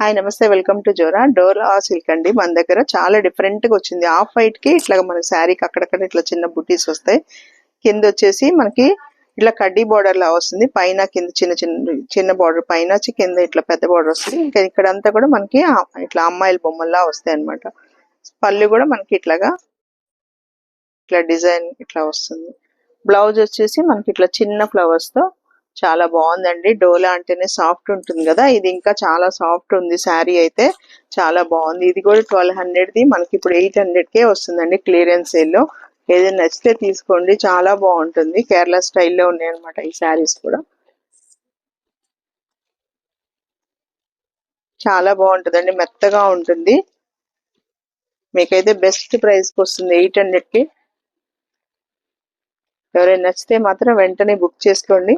Hi నమస్తే welcome to Jora. Dola silk అండి. మన దగ్గర చాలా డిఫరెంట్గా వచ్చింది. ఆఫ్ వైట్కి ఇట్లా మన శారీకి అక్కడక్కడ ఇట్లా చిన్న బుటీస్ వస్తాయి. కింద వచ్చేసి మనకి ఇట్లా కడ్డీ బార్డర్ లా వస్తుంది. పైన కింద చిన్న చిన్న చిన్న బార్డర్ పైన వచ్చి కింద ఇట్లా పెద్ద బార్డర్ వస్తుంది. ఇంకా ఇక్కడ అంతా కూడా మనకి ఇట్లా అమ్మాయిల బొమ్మల్లా వస్తాయి అన్నమాట. పళ్ళు కూడా మనకి ఇట్లాగా ఇట్లా డిజైన్ ఇట్లా వస్తుంది. బ్లౌజ్ వచ్చేసి మనకి ఇట్లా చిన్న ఫ్లవర్స్తో చాలా బాగుందండి. డోలా అంటేనే సాఫ్ట్ ఉంటుంది కదా. ఇది ఇంకా చాలా సాఫ్ట్ ఉంది. శారీ అయితే చాలా బాగుంది. ఇది కూడా ట్వెల్వ్ హండ్రెడ్ ది మనకి ఇప్పుడు ఎయిట్ హండ్రెడ్కే వస్తుందండి క్లియరెన్స్ సేల్లో. ఏదైనా నచ్చితే తీసుకోండి. చాలా బాగుంటుంది. కేరళ స్టైల్లో ఉన్నాయి అనమాట ఈ శారీస్ కూడా. చాలా బాగుంటుందండి. మెత్తగా ఉంటుంది. మీకైతే బెస్ట్ ప్రైస్కి వస్తుంది ఎయిట్ హండ్రెడ్కి. ఎవరైనా నచ్చితే మాత్రం వెంటనే బుక్ చేసుకోండి.